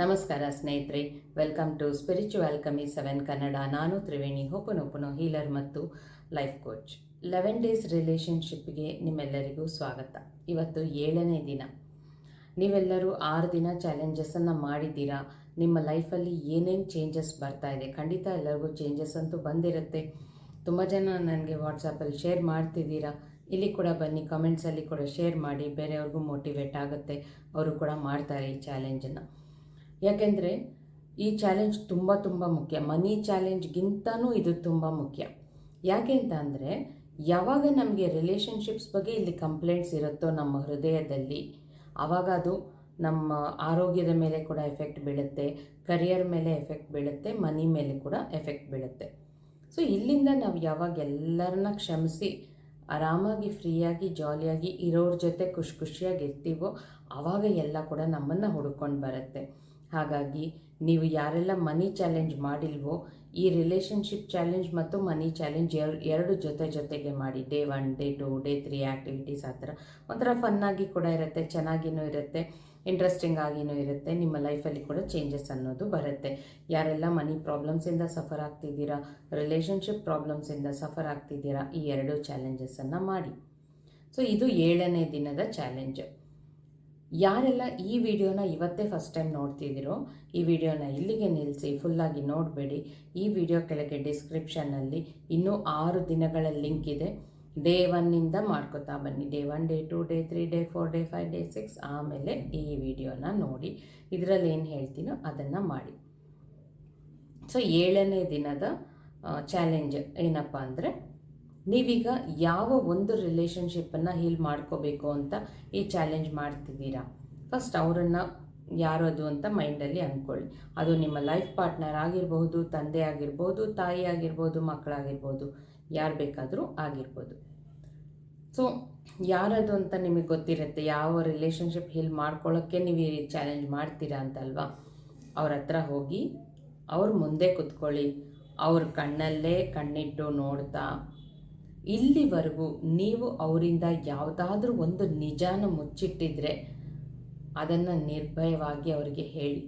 ನಮಸ್ಕಾರ ಸ್ನೇಹಿತರೆ welcome to spiritual ಕಮಿ ಸೆವೆನ್ ಕನ್ನಡ ನಾನು ತ್ರಿವೇಣಿ ಹೋಪನೋಪನೋ ಹೀಲರ್ ಮತ್ತು ಲೈಫ್ ಕೋಚ್ ಲೆವೆನ್ ಡೇಸ್ ರಿಲೇಷನ್ಶಿಪ್ಗೆ ನಿಮ್ಮೆಲ್ಲರಿಗೂ ಸ್ವಾಗತ. ಇವತ್ತು ಏಳನೇ ದಿನ. ನೀವೆಲ್ಲರೂ ಆರು ದಿನ ಚಾಲೆಂಜಸನ್ನು ಮಾಡಿದ್ದೀರಾ? ನಿಮ್ಮ ಲೈಫಲ್ಲಿ ಏನೇನು ಚೇಂಜಸ್ ಬರ್ತಾ ಇದೆ? ಖಂಡಿತ ಎಲ್ಲರಿಗೂ ಚೇಂಜಸ್ ಅಂತೂ ಬಂದಿರುತ್ತೆ. ತುಂಬ ಜನ ನನಗೆ ವಾಟ್ಸಪ್ಪಲ್ಲಿ ಶೇರ್ ಮಾಡ್ತಿದ್ದೀರಾ? ಇಲ್ಲಿ ಕೂಡ ಬನ್ನಿ ಕಮೆಂಟ್ಸಲ್ಲಿ ಕೂಡ ಶೇರ್ ಮಾಡಿ, ಬೇರೆಯವ್ರಿಗೂ ಮೋಟಿವೇಟ್ ಆಗುತ್ತೆ. ಅವರು ಕೂಡ ಮಾಡ್ತಾರೆ ಈ ಚಾಲೆಂಜನ್ನು ಯಾಕೆಂದರೆ ಈ ಚಾಲೆಂಜ್ ತುಂಬ ತುಂಬ ಮುಖ್ಯ. ಮನಿ ಚಾಲೆಂಜ್ಗಿಂತನೂ ಇದು ತುಂಬ ಮುಖ್ಯ. ಯಾಕೆ ಅಂತ ಅಂದರೆ, ಯಾವಾಗ ನಮಗೆ ರಿಲೇಷನ್ಶಿಪ್ಸ್ ಬಗ್ಗೆ ಇಲ್ಲಿ ಕಂಪ್ಲೇಂಟ್ಸ್ ಇರುತ್ತೋ ನಮ್ಮ ಹೃದಯದಲ್ಲಿ ಆವಾಗ ಅದು ನಮ್ಮ ಆರೋಗ್ಯದ ಮೇಲೆ ಕೂಡ ಎಫೆಕ್ಟ್ ಬೀಳುತ್ತೆ ಕರಿಯರ್ ಮೇಲೆ ಎಫೆಕ್ಟ್ ಬೀಳುತ್ತೆ ಮನಿ ಮೇಲೆ ಕೂಡ ಎಫೆಕ್ಟ್ ಬೀಳುತ್ತೆ. ಸೊ ಇಲ್ಲಿಂದ ನಾವು ಯಾವಾಗ ಎಲ್ಲರನ್ನ ಕ್ಷಮಿಸಿ, ಆರಾಮಾಗಿ, ಫ್ರೀಯಾಗಿ ಜಾಲಿಯಾಗಿ ಇರೋರ ಜೊತೆ ಖುಷಿ ಖುಷಿಯಾಗಿ ಇರ್ತೀವೋ ಆವಾಗ ಎಲ್ಲ ಕೂಡ ನಮ್ಮನ್ನು ಹುಡ್ಕೊಂಡು ಬರುತ್ತೆ. ಹಾಗಾಗಿ ನೀವು ಯಾರೆಲ್ಲ ಮನಿ ಚಾಲೆಂಜ್ ಮಾಡಿಲ್ವೋ, ಈ ರಿಲೇಷನ್ಶಿಪ್ ಚಾಲೆಂಜ್ ಮತ್ತು ಮನಿ ಚಾಲೆಂಜ್ ಎರಡು ಎರಡು ಜೊತೆ ಜೊತೆಗೆ ಮಾಡಿ. Day one day two day three activities ಆ ಥರ. ಒಂಥರ ಫನ್ನಾಗಿ ಕೂಡ ಇರುತ್ತೆ ಚೆನ್ನಾಗಿಯೂ ಇರುತ್ತೆ ಇಂಟ್ರೆಸ್ಟಿಂಗ್ ಆಗಿನೂ ಇರುತ್ತೆ, ನಿಮ್ಮ ಲೈಫಲ್ಲಿ ಕೂಡ ಚೇಂಜಸ್ ಅನ್ನೋದು ಬರುತ್ತೆ. ಯಾರೆಲ್ಲ ಮನಿ ಪ್ರಾಬ್ಲಮ್ಸಿಂದ ಸಫರ್ ಆಗ್ತಿದ್ದೀರಾ ರಿಲೇಷನ್ಶಿಪ್ ಪ್ರಾಬ್ಲಮ್ಸಿಂದ ಸಫರ್ ಆಗ್ತಿದ್ದೀರಾ, ಈ ಎರಡು ಚಾಲೆಂಜಸನ್ನು ಮಾಡಿ. ಸೊ ಇದು ಏಳನೇ ದಿನದ ಚಾಲೆಂಜ್ ಯಾರೆಲ್ಲ ಈ ವಿಡಿಯೋನ ಇವತ್ತೇ ಫಸ್ಟ್ ಟೈಮ್ ನೋಡ್ತಿದ್ದೀರೋ ಈ ವಿಡಿಯೋನ ಇಲ್ಲಿಗೆ ನಿಲ್ಲಿಸಿ ಫುಲ್ಲಾಗಿ ನೋಡಬೇಡಿ. ಈ ವಿಡಿಯೋ ಕೆಳಗೆ ಡಿಸ್ಕ್ರಿಪ್ಷನ್ನಲ್ಲಿ ಇನ್ನೂ ಆರು ದಿನಗಳ ಲಿಂಕ್ ಇದೆ. ಡೇ ಒನ್ನಿಂದ ಮಾಡ್ಕೋತಾ ಬನ್ನಿ. Day one day two day three day four day five day six ಆಮೇಲೆ ಈ ವಿಡಿಯೋನ ನೋಡಿ. ಇದರಲ್ಲಿ ಏನು ಹೇಳ್ತೀನೋ ಅದನ್ನು ಮಾಡಿ. ಸೊ ಏಳನೇ ದಿನದ ಚಾಲೆಂಜ್ ಏನಪ್ಪ ಅಂದರೆ ನೀವೀಗ ಯಾವ ಒಂದು ರಿಲೇಷನ್ಶಿಪ್ಪನ್ನು ಹೀಲ್ ಮಾಡ್ಕೋಬೇಕು ಅಂತ ಈ ಚಾಲೆಂಜ್ ಮಾಡ್ತಿದ್ದೀರಾ? ಫಸ್ಟ್ ಅವರನ್ನು ಯಾರದು ಅಂತ ಮೈಂಡಲ್ಲಿ ಅಂದ್ಕೊಳ್ಳಿ ಅದು ನಿಮ್ಮ ಲೈಫ್ ಪಾರ್ಟ್ನರ್ ಆಗಿರ್ಬೋದು, ತಂದೆ ಆಗಿರ್ಬೋದು, ತಾಯಿ ಆಗಿರ್ಬೋದು, ಮಕ್ಕಳಾಗಿರ್ಬೋದು, ಯಾರು ಬೇಕಾದರೂ ಆಗಿರ್ಬೋದು. ಸೊ ಯಾರದು ಅಂತ ನಿಮಗೆ ಗೊತ್ತಿರುತ್ತೆ, ಯಾವ ರಿಲೇಷನ್ಶಿಪ್ ಹೀಲ್ ಮಾಡ್ಕೊಳ್ಳೋಕ್ಕೆ ನೀವು ಈ ಚಾಲೆಂಜ್ ಮಾಡ್ತೀರಾ ಅಂತಲ್ವಾ? ಅವ್ರ ಹತ್ರ ಹೋಗಿ, ಅವ್ರ ಮುಂದೆ ಕುತ್ಕೊಳ್ಳಿ. ಅವ್ರ ಕಣ್ಣಲ್ಲೇ ಕಣ್ಣಿಟ್ಟು ನೋಡ್ತಾ ಇಲ್ಲಿವರೆಗೂ ನೀವು ಅವರಿಂದ ಯಾವುದಾದ್ರೂ ಒಂದು ನಿಜಾನ ಮುಚ್ಚಿಟ್ಟಿದ್ರೆ ಅದನ್ನು ನಿರ್ಭಯವಾಗಿ ಅವರಿಗೆ ಹೇಳಿ.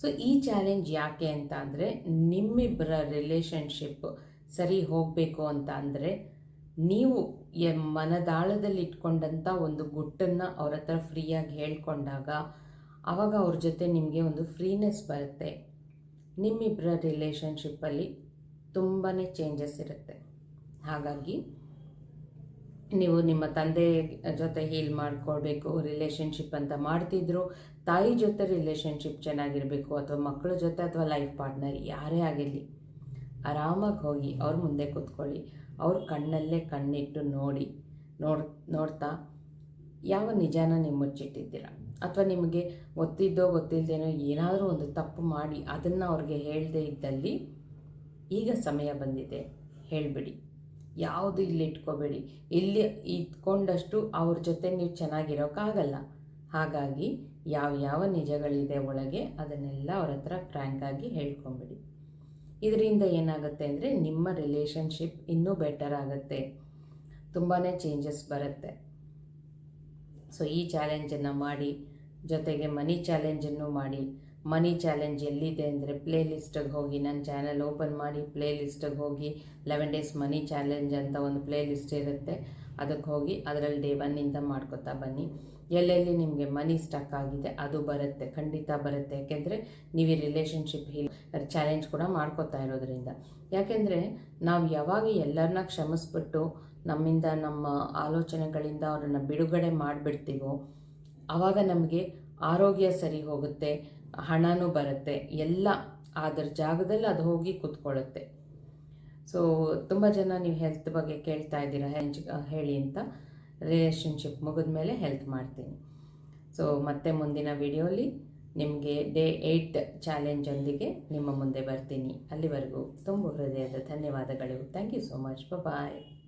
ಸೊ ಈ ಚಾಲೆಂಜ್ ಯಾಕೆ ಅಂತ ಅಂದರೆ ನಿಮ್ಮಿಬ್ಬರ ರಿಲೇಷನ್ಶಿಪ್ ಸರಿ ಹೋಗಬೇಕು ಅಂತ ಅಂದರೆ ನೀವು ಮನದಾಳದಲ್ಲಿ ಇಟ್ಕೊಂಡಂಥ ಒಂದು ಗುಟ್ಟನ್ನು ಅವ್ರ ಹತ್ರ ಫ್ರೀಯಾಗಿ ಹೇಳ್ಕೊಂಡಾಗ ಆವಾಗ ಅವ್ರ ಜೊತೆ ನಿಮಗೆ ಒಂದು ಫ್ರೀನೆಸ್ ಬರುತ್ತೆ. ನಿಮ್ಮಿಬ್ಬರ ರಿಲೇಷನ್ಶಿಪ್ಪಲ್ಲಿ ತುಂಬಾ ಚೇಂಜಸ್ ಇರುತ್ತೆ. ಹಾಗಾಗಿ ನೀವು ನಿಮ್ಮ ತಂದೆ ಜೊತೆ ಹೀಲ್ ಮಾಡ್ಕೊಳ್ಬೇಕು ರಿಲೇಷನ್ಶಿಪ್ ಅಂತ ಮಾಡ್ತಿದ್ರು, ತಾಯಿ ಜೊತೆ ರಿಲೇಷನ್ಶಿಪ್ ಚೆನ್ನಾಗಿರಬೇಕು ಅಥವಾ ಮಕ್ಕಳ ಜೊತೆ ಅಥವಾ ಲೈಫ್ ಪಾರ್ಟ್ನರ್ ಯಾರೇ ಆಗಿರಲಿ, ಆರಾಮಾಗಿ ಹೋಗಿ ಅವ್ರ ಮುಂದೆ ಕೂತ್ಕೊಳ್ಳಿ, ಅವ್ರ ಕಣ್ಣಲ್ಲೇ ಕಣ್ಣಿಟ್ಟು ನೋಡಿ, ನೋಡ್, ನೋಡ್ತಾ ಯಾವ ನಿಜಾನ ನೀವು ಮುಚ್ಚಿಟ್ಟಿದ್ದೀರ ಅಥವಾ ನಿಮಗೆ ಗೊತ್ತಿದ್ದೋ ಗೊತ್ತಿಲ್ಲದೇನೋ ಏನಾದರೂ ಒಂದು ತಪ್ಪು ಮಾಡಿ ಅದನ್ನು ಅವ್ರಿಗೆ ಹೇಳದೇ ಇದ್ದಲ್ಲಿ ಈಗ ಸಮಯ ಬಂದಿದೆ, ಹೇಳಿಬಿಡಿ. ಯಾವುದು ಇಲ್ಲಿ ಇಟ್ಕೋಬೇಡಿ. ಇಲ್ಲಿ ಇಟ್ಕೊಂಡಷ್ಟು ಅವ್ರ ಜೊತೆ ನೀವು ಚೆನ್ನಾಗಿರೋಕ್ಕಾಗಲ್ಲ ಹಾಗಾಗಿ ಯಾವ ಯಾವ ನಿಜಗಳಿದೆ ಒಳಗೆ ಅದನ್ನೆಲ್ಲ ಅವ್ರ ಹತ್ರ ಫ್ರ್ಯಾಂಕಾಗಿ ಹೇಳ್ಕೊಂಬಿಡಿ. ಇದರಿಂದ ಏನಾಗುತ್ತೆ ಅಂದರೆ ನಿಮ್ಮ ರಿಲೇಷನ್ಶಿಪ್ ಇನ್ನೂ ಬೆಟರ್ ಆಗುತ್ತೆ. ತುಂಬಾ ಚೇಂಜಸ್ ಬರುತ್ತೆ. ಸೊ ಈ ಚಾಲೆಂಜನ್ನು ಮಾಡಿ, ಜೊತೆಗೆ ಮನಿ ಚಾಲೆಂಜನ್ನು ಮಾಡಿ ಮನಿ ಚಾಲೆಂಜ್ ಎಲ್ಲಿದೆ ಅಂದರೆ ಪ್ಲೇ ಲಿಸ್ಟಿಗೆ ಹೋಗಿ ನನ್ನ ಚಾನಲ್ ಓಪನ್ ಮಾಡಿ ಪ್ಲೇ ಲಿಸ್ಟಿಗೆ ಹೋಗಿ ಲೆವೆನ್ ಡೇಸ್ ಮನಿ ಚಾಲೆಂಜ್ ಅಂತ ಒಂದು ಪ್ಲೇ ಲಿಸ್ಟ್ ಇರುತ್ತೆ. ಅದಕ್ಕೆ ಹೋಗಿ ಅದರಲ್ಲಿ ಡೇ ಒನ್ನಿಂದ ಮಾಡ್ಕೊತಾ ಬನ್ನಿ. ಎಲ್ಲೆಲ್ಲಿ ನಿಮಗೆ ಮನಿ ಸ್ಟಕ್ ಆಗಿದೆ ಅದು ಬರುತ್ತೆ, ಖಂಡಿತ ಬರುತ್ತೆ. ಯಾಕೆಂದರೆ ನೀವು ಈ ರಿಲೇಷನ್ಶಿಪ್ ಹೀಲ್ ಚಾಲೆಂಜ್ ಕೂಡ ಮಾಡ್ಕೊತಾ ಇರೋದ್ರಿಂದ. ಯಾಕೆಂದರೆ ನಾವು ಯಾವಾಗ ಎಲ್ಲರನ್ನ ಕ್ಷಮಿಸ್ಬಿಟ್ಟು ನಮ್ಮಿಂದ ನಮ್ಮ ಆಲೋಚನೆಗಳಿಂದ ಅವರನ್ನು ಬಿಡುಗಡೆ ಮಾಡಿಬಿಡ್ತೀವೋ ಆವಾಗ ನಮಗೆ ಆರೋಗ್ಯ ಸರಿ ಹೋಗುತ್ತೆ. ಹಣನೂ ಬರುತ್ತೆ. ಎಲ್ಲ ಅದರ ಜಾಗದಲ್ಲಿ ಅದು ಹೋಗಿ ಕೂತ್ಕೊಳ್ಳುತ್ತೆ. ಸೊ ತುಂಬ ಜನ ನೀವು ಹೆಲ್ತ್ ಬಗ್ಗೆ ಕೇಳ್ತಾ ಇದ್ದೀರಾ ಹೆಂಚ್ ಹೇಳಿ ಅಂತ. ರಿಲೇಷನ್ಶಿಪ್ ಮುಗಿದ ಮೇಲೆ ಹೆಲ್ತ್ ಮಾಡ್ತೀನಿ. ಸೊ ಮತ್ತೆ ಮುಂದಿನ ವಿಡಿಯೋಲಿ ನಿಮಗೆ ಡೇ ಏಯ್ಟ್ ಚಾಲೆಂಜೊಂದಿಗೆ ನಿಮ್ಮ ಮುಂದೆ ಬರ್ತೀನಿ. ಅಲ್ಲಿವರೆಗೂ ತುಂಬ ಹೃದಯದ ಧನ್ಯವಾದಗಳು. Thank you so much bye